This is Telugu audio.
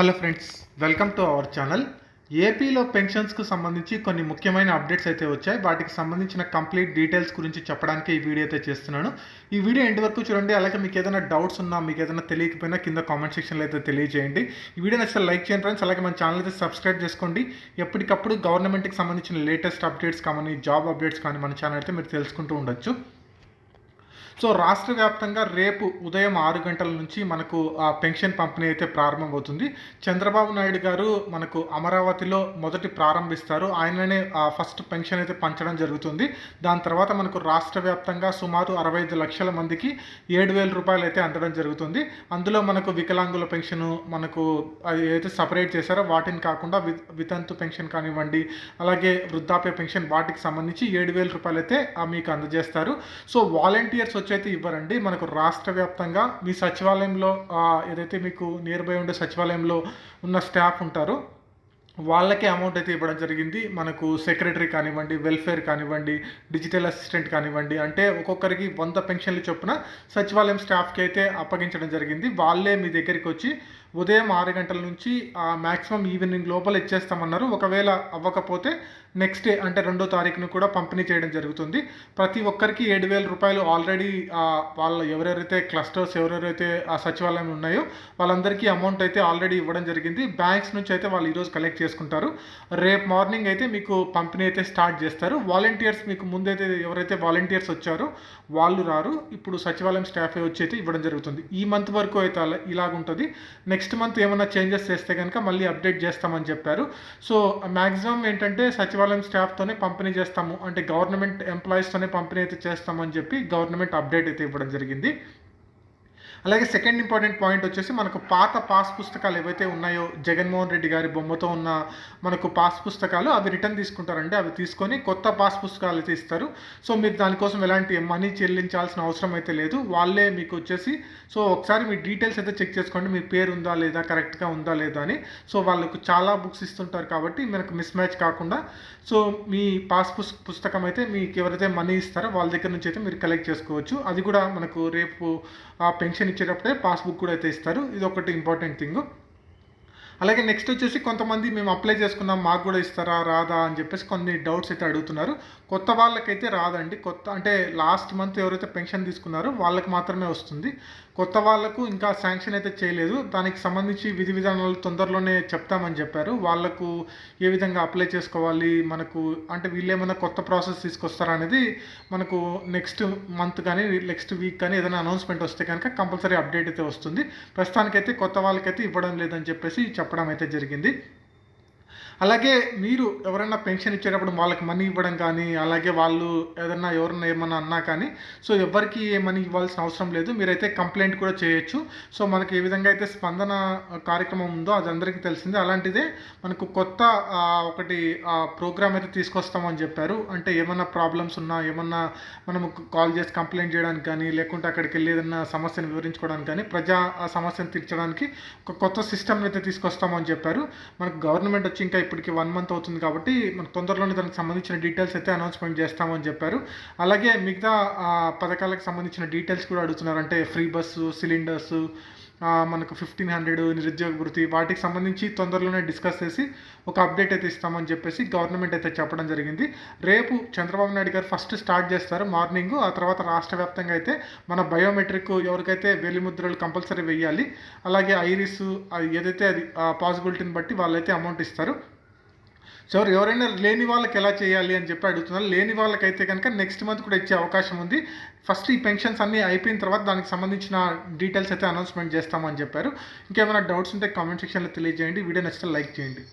Hello friends welcome to our channel. ఏపీలో పెన్షన్స్కు సంబంధించి కొన్ని ముఖ్యమైన అప్డేట్స్ అయితే వచ్చాయి. వాటికి సంబంధించిన కంప్లీట్ డీటెయిల్స్ గురించి చెప్పడానికి ఈ వీడియో అయితే చేస్తున్నాను. ఈ వీడియో ఎండ్ వరకు చూడండి. అలాగే మీకు ఏదైనా డౌట్స్ ఉన్నా మీకు ఏదైనా తెలియకపోయినా కింద కామెంట్ సెక్షన్లో అయితే తెలియజేయండి. ఈ వీడియో నచ్చితే లైక్ చేయండి ఫ్రెండ్స్. అలాగే మన ఛానల్ అయితే సబ్స్క్రైబ్ చేసుకోండి. ఎప్పటికప్పుడు గవర్నమెంట్కి సంబంధించిన లేటెస్ట్ అప్డేట్స్ కానీ జాబ్ అప్డేట్స్ కానీ మన ఛానల్ అయితే మీరు తెలుసుకుంటూ ఉండొచ్చు. సో రాష్ట్ర వ్యాప్తంగా రేపు ఉదయం ఆరు గంటల నుంచి మనకు ఆ పెన్షన్ పంపిణీ అయితే ప్రారంభమవుతుంది. చంద్రబాబు నాయుడు గారు మనకు అమరావతిలో మొదటి ప్రారంభిస్తారు. ఆయననే ఫస్ట్ పెన్షన్ అయితే పంచడం జరుగుతుంది. దాని తర్వాత మనకు రాష్ట్ర వ్యాప్తంగా సుమారు అరవై ఐదు లక్షల మందికి ఏడు వేల రూపాయలు అయితే అందడం జరుగుతుంది. అందులో మనకు వికలాంగుల పెన్షన్ మనకు అది ఏదైతే సపరేట్ చేశారో. వాటిని కాకుండా వితంతు పెన్షన్ కానివ్వండి అలాగే వృద్ధాప్య పెన్షన్ వాటికి సంబంధించి ఏడు వేల రూపాయలు అయితే ఆ, మీకు అందజేస్తారు. సో వాలంటీర్స్ వచ్చి అయితే ఇవ్వరండి. మనకు రాష్ట్ర వ్యాప్తంగా మీ సచివాలయంలో ఏదైతే మీకు నియర్ బై ఉండే సచివాలయంలో ఉన్న స్టాఫ్ ఉంటారో వాళ్ళకే అమౌంట్ అయితే ఇవ్వడం జరిగింది. మనకు సెక్రటరీ కానివ్వండి వెల్ఫేర్ కానివ్వండి డిజిటల్ అసిస్టెంట్ కానివ్వండి అంటే ఒక్కొక్కరికి వంద పెన్షన్లు చొప్పున సచివాలయం స్టాఫ్కి అయితే అప్పగించడం జరిగింది. వాళ్ళే మీ దగ్గరికి వచ్చి ఉదయం ఆరు గంటల నుంచి మ్యాక్సిమం ఈవినింగ్ లోపల ఇచ్చేస్తామన్నారు. ఒకవేళ అవ్వకపోతే నెక్స్ట్ డే అంటే రెండో తారీఖున కూడా పంపిణీ చేయడం జరుగుతుంది. ప్రతి ఒక్కరికి ఏడు వేల రూపాయలు ఆల్రెడీ వాళ్ళు ఎవరెవరైతే క్లస్టర్స్ ఎవరెవరైతే ఆ సచివాలయం ఉన్నాయో వాళ్ళందరికీ అమౌంట్ అయితే ఆల్రెడీ ఇవ్వడం జరిగింది. బ్యాంక్స్ నుంచి అయితే వాళ్ళు ఈరోజు కలెక్ట్ చేసుకుంటారు. రేపు మార్నింగ్ అయితే మీకు పంపిణీ అయితే స్టార్ట్ చేస్తారు. వాలంటీర్స్ మీకు ముందైతే ఎవరైతే వాలంటీర్స్ వచ్చారో వాళ్ళు రారు. ఇప్పుడు సచివాలయం స్టాఫే వచ్చి అయితే ఇవ్వడం జరుగుతుంది. ఈ మంత్ వరకు అయితే అలా ఇలాగుంటుంది. నెక్స్ట్ మంత్ ఏమైనా చేంజెస్ చేస్తే కనుక మళ్ళీ అప్డేట్ చేస్తామని చెప్పారు. సో మ్యాక్సిమం ఏంటంటే సచివాలయం స్టాఫ్తోనే పంపిణీ చేస్తాము. అంటే గవర్నమెంట్ ఎంప్లాయీస్తోనే పంపిణీ అయితే చేస్తామని చెప్పి గవర్నమెంట్ అప్డేట్ అయితే ఇవ్వడం జరిగింది. అలాగే సెకండ్ ఇంపార్టెంట్ పాయింట్ వచ్చేసి మనకు పాత పాస్ పుస్తకాలు ఏవైతే ఉన్నాయో జగన్మోహన్ రెడ్డి గారి బొమ్మతో ఉన్న మనకు పాస్ పుస్తకాలు అవి రిటర్న్ తీసుకుంటారండి. అవి తీసుకొని కొత్త పాస్ పుస్తకాలు అయితే ఇస్తారు. సో మీరు దానికోసం ఎలాంటి మనీ చెల్లించాల్సిన అవసరం అయితే లేదు. వాళ్ళే మీకు వచ్చేసి సో ఒకసారి మీ డీటెయిల్స్ అయితే చెక్ చేసుకోండి. మీ పేరు ఉందా లేదా కరెక్ట్గా ఉందా లేదా అని. సో వాళ్ళకు చాలా బుక్స్ ఇస్తుంటారు కాబట్టి మనకు మిస్ మ్యాచ్ కాకుండా సో మీ పాస్ పుస్ పుస్తకం అయితే మీకు ఎవరైతే మనీ ఇస్తారో వాళ్ళ దగ్గర నుంచి అయితే మీరు కలెక్ట్ చేసుకోవచ్చు. అది కూడా మనకు రేపు ఆ పెన్షన్ ఇచ్చేటప్పుడే పాస్బుక్ కూడా అయితే ఇస్తారు. ఇది ఒకటి ఇంపార్టెంట్ థింగ్ అలాగే నెక్స్ట్ వచ్చేసి కొంతమంది మేము అప్లై చేసుకున్నాం మాకు కూడా ఇస్తారా రాదా అని చెప్పేసి కొన్ని డౌట్స్ అయితే అడుగుతున్నారు. కొత్త వాళ్ళకైతే రాదండి. కొత్త అంటే లాస్ట్ మంత్ ఎవరైతే పెన్షన్ తీసుకున్నారో వాళ్ళకి మాత్రమే వస్తుంది. కొత్త వాళ్ళకు ఇంకా శాంక్షన్ అయితే చేయలేదు. దానికి సంబంధించి విధి విధానాలు తొందరలోనే చెప్తామని చెప్పారు. వాళ్ళకు ఏ విధంగా అప్లై చేసుకోవాలి? మనకు అంటే వీళ్ళు ఏమైనా కొత్త ప్రాసెస్ తీసుకొస్తారా అనేది మనకు నెక్స్ట్ మంత్ కానీ నెక్స్ట్ వీక్ కానీ ఏదైనా అనౌన్స్మెంట్ వస్తే కనుక కంపల్సరీ అప్డేట్ అయితే వస్తుంది. ప్రస్తుతానికైతే కొత్త వాళ్ళకైతే ఇవ్వడం లేదని చెప్పేసి చెప్పడం అయితే జరిగింది. అలాగే మీరు ఎవరైనా పెన్షన్ ఇచ్చేటప్పుడు వాళ్ళకి మనీ ఇవ్వడం కానీ అలాగే వాళ్ళు ఏదన్నా ఎవరన్నా ఏమన్నా అన్నా కానీ సో ఎవరికి ఏ మనీ ఇవ్వాల్సిన అవసరం లేదు. మీరైతే కంప్లైంట్ కూడా చేయొచ్చు. సో మనకి ఏ విధంగా అయితే స్పందన కార్యక్రమం ఉందో అది అందరికీ తెలిసిందే. అలాంటిదే మనకు కొత్త ఆ, ఒకటి ప్రోగ్రామ్ అయితే తీసుకొస్తామని చెప్పారు. అంటే ఏమన్నా ప్రాబ్లమ్స్ ఉన్నా ఏమన్నా మనము కాల్ చేసి కంప్లైంట్ చేయడానికి కానీ లేకుంటే అక్కడికి వెళ్ళి ఏదన్నా సమస్యను వివరించుకోవడానికి కానీ ప్రజా ఆ సమస్యను తీర్చడానికి ఒక కొత్త సిస్టమ్ అయితే తీసుకొస్తామని చెప్పారు. మనకు గవర్నమెంట్ వచ్చి ఇంకా ఇప్పటికి వన్ మంత్ అవుతుంది కాబట్టి మనకు తొందరలోనే దానికి సంబంధించిన డీటెయిల్స్ అయితే అనౌన్స్మెంట్ చేస్తామని చెప్పారు. అలాగే మిగతా పథకాలకు సంబంధించిన డీటెయిల్స్ కూడా అడుగుతున్నారు. అంటే ఫ్రీ బస్సు సిలిండర్స్ మనకు ఫిఫ్టీన్ హండ్రెడ్ నిరుద్యోగ వృత్తి వాటికి సంబంధించి తొందరలోనే డిస్కస్ చేసి ఒక అప్డేట్ అయితే ఇస్తామని చెప్పేసి గవర్నమెంట్ అయితే చెప్పడం జరిగింది. రేపు చంద్రబాబు నాయుడు గారు ఫస్ట్ స్టార్ట్ చేస్తారు మార్నింగ్. ఆ తర్వాత రాష్ట్ర వ్యాప్తంగా అయితే మన బయోమెట్రిక్ ఎవరికైతే వెలిముద్రలు కంపల్సరీ వేయాలి అలాగే ఐరిస్ అది ఏదైతే అది పాసిబిలిటీని బట్టి వాళ్ళైతే అమౌంట్ ఇస్తారు. సో ఎవరైనా లేని వాళ్ళకి ఎలా చేయాలి అని చెప్పి అడుగుతున్నారు. లేని వాళ్ళకైతే కనుక నెక్స్ట్ మంత్ కూడా ఇచ్చే అవకాశం ఉంది. ఫస్ట్ ఈ పెన్షన్స్ అన్నీ అయిపోయిన తర్వాత దానికి సంబంధించిన డీటెయిల్స్ అయితే అనౌన్స్మెంట్ చేస్తామని చెప్పారు. ఇంకేమైనా డౌట్స్ ఉంటే కామెంట్ సెక్షన్లో తెలియజేయండి. వీడియో నచ్చితే లైక్ చేయండి.